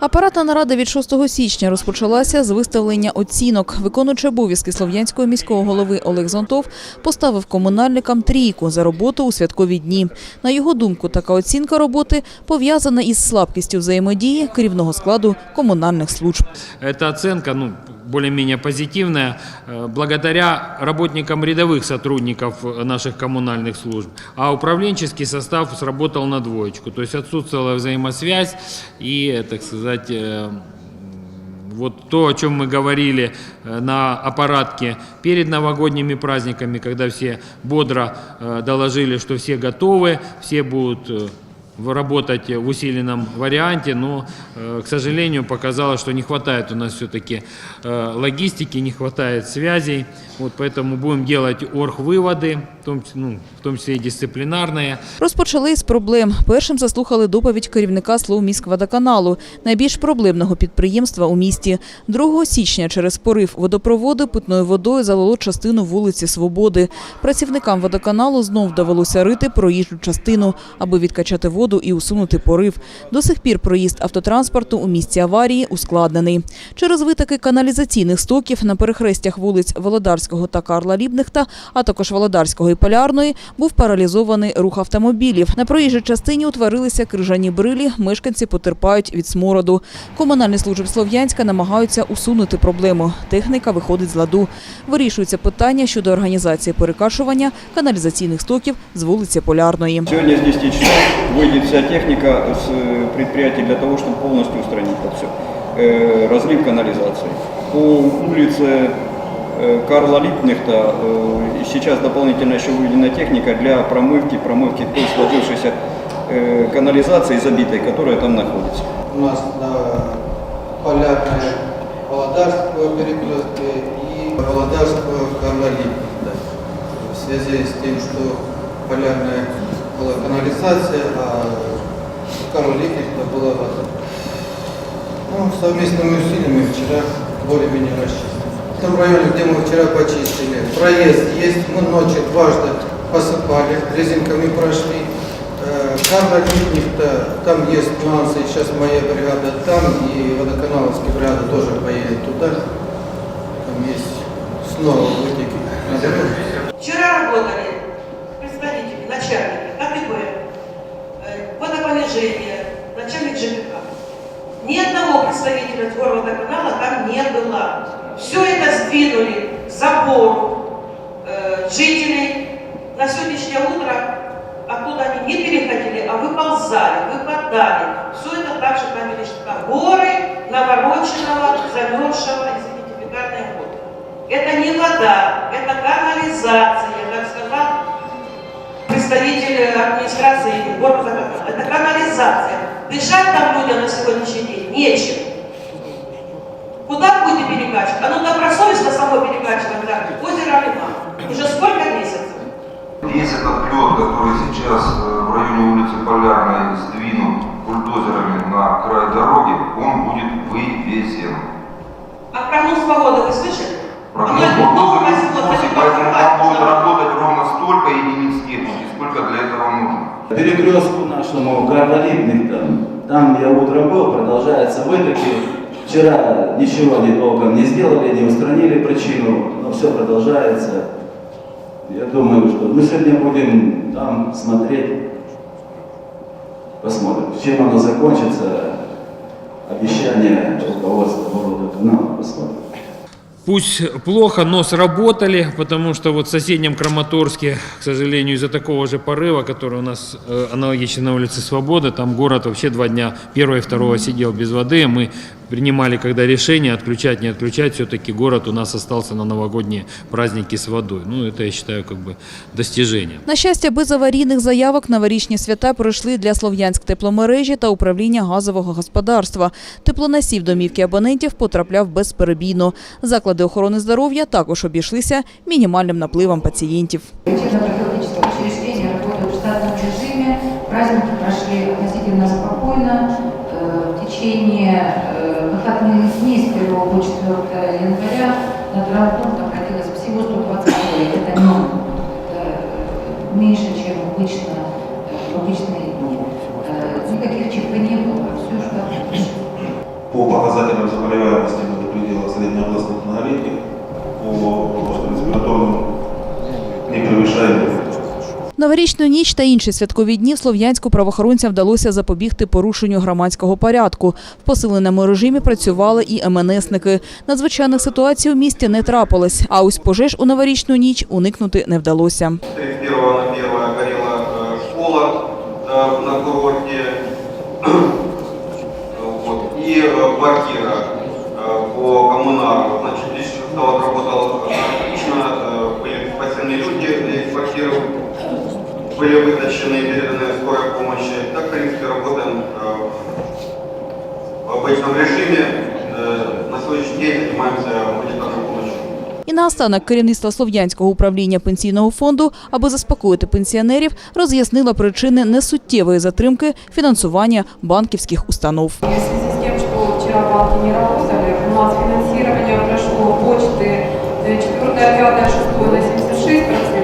Апаратна нарада від 6 січня розпочалася з виставлення оцінок. Виконуючи обов'язки слов'янського міського голови Олег Зонтов поставив комунальникам трійку за роботу у святкові дні. На його думку, така оцінка роботи пов'язана із слабкістю взаємодії керівного складу комунальних служб. Ця оцінка, ну, более-менее позитивная э, благодаря работникам рядовых сотрудников э, наших коммунальных служб. А управленческий состав сработал на двоечку. То есть отсутствовала взаимосвязь и, так сказать, э, вот то, о чем мы говорили э, на аппаратке перед новогодними праздниками, когда все бодро э, доложили, что все готовы, все будут э, работать в усиленном варианте, но, э, к сожалению, показалось, что не хватает у нас все-таки э, логистики, не хватает связей. Вот поэтому будем делать орг-выводы, в том, числе- ну, в том числе и дисциплинарные. Розпочали з проблем. Першим заслухали доповідь керівника Словміськводоканалу, найбільш проблемного підприємства у місті. 2 січня через порив водопроводу питною водою залило частину вулиці Свободи. Працівникам водоканалу знов довелося рити проїжджу частину, аби відкачати воду і усунути порив. До сих пір проїзд автотранспорту у місці аварії ускладнений. Через витоки каналізаційних стоків на перехрестях вулиць Володарського та Карла Лібнехта, а також Володарського і Полярної, був паралізований рух автомобілів. На проїжджій частині утворилися крижані брилі, мешканці потерпають від смороду. Комунальні служби Слов'янська намагаються усунути проблему. Техніка виходить з ладу. Вирішується питання щодо організації перекашування каналізаційних стоків з вулиці Полярної. Сегодня с 10 часов выйдет вся техника с э, предприятия для того, чтобы полностью устранить это все. Э, Разлив канализации. По улице э, Карла Липнехта сейчас дополнительно еще выведена техника для промывки, промывки той сложившейся канализации забитой, которая там находится. У нас на полярное Володарского перекрестка и Володарского Карлолипа. В связи с тем, что полярная была канализация, а Карлолипа была вода. Ну, совместными усилиями вчера более-менее расчистили. В том районе, где мы вчера почистили, проезд есть, мы ночью дважды посыпали, резинками прошли. Э, Карла Липнихта, там есть нюансы, сейчас моя бригада там, и водоканаловская бригада тоже поедет туда. Там есть снова представителя горводоканала там не было. Все это сдвинули к забору э, жителей. На сегодняшнее утро оттуда они не переходили, а выползали, выпадали. Все это также там лишь горы навороченного, замерзшего, извините, фекальной воды. Это не вода, это канализация, как сказал представитель администрации города Закатала. Это канализация. Дышать там людям на сегодняшний день нечем. Куда будете перекачивать? Ну добросовестно само перекачивать, да, озеро Лима. Уже сколько месяцев? Весь этот лед, который сейчас э, в районе улицы Полярной сдвинут бульдозерами на край дороги, он будет вывезен. А прогноз погоды вы слышали? Прогноз Оно погоды поэтому там будет работать ровно столько единиц техники, сколько для этого нужно. Перекрестку нашему Гардолипных там, там я утром был, продолжается вытоки. Вчера ничего они толком не сделали, не устранили причину, но все продолжается. Я думаю, что мы сегодня будем там смотреть, посмотрим, чем оно закончится. Обещание руководства водоканала, посмотрим. Пусть плохо, но сработали, потому что вот в соседнем Краматорске, к сожалению, из-за такого же порыва, который у нас э, аналогичен на улице Свободы, там город вообще два дня, первого и второго сидел без воды. Мы принимали когда решение отключать, не отключать, все-таки город у нас остался на новогодние праздники с водой. Ну, это я считаю как бы достижением. На щастя, без аварійних заявок новорічні свята пройшли для Слов'янськ тепломережі та управління газового господарства. Теплоносів домівки абонентів потрапляв безперебійно. Заклади охорони здоров'я також обійшлися мінімальним напливом пацієнтів. Учебно-профилактические учреждения работают в штатном режиме. Праздники прошли относительно спокойно. Э, В течение э, выходных дней с 1 по 4 января на травмпункт обратилось всего 120 человек. Это, ну, это э, меньше, чем обычно э, в обычные дни. Э, Никаких ЧП не было, все штатно. По показателям заболеваемости мы до предела среднеобластных многолетних, по респираторным не превышаем Новорічну ніч та інші святкові дні в Слов'янську правоохоронцям вдалося запобігти порушенню громадського порядку. В посиленому режимі працювали і МНСники. Надзвичайних ситуацій у місті не трапилось, а ось пожеж у новорічну ніч уникнути не вдалося. 31 на 1 горела э, школа э, на курорте вот, и э, квартира э, по коммунару. Значит, здесь состав отработал отлично, э, были спасены люди из квартиры, были вытащены и переданы скорой помощи. Так, в принципе, работаем э, в обычном режиме. Э, На сегодняшний день занимаемся гуманитарной помощью. І наостанок керівництво Слов'янського управління пенсійного фонду, аби заспокоїти пенсіонерів, роз'яснило причини несуттєвої затримки фінансування банківських установ. В связи с тем, что вчера банки не работали, у нас финансирование прошло почты 4, 5, 6 на 76%,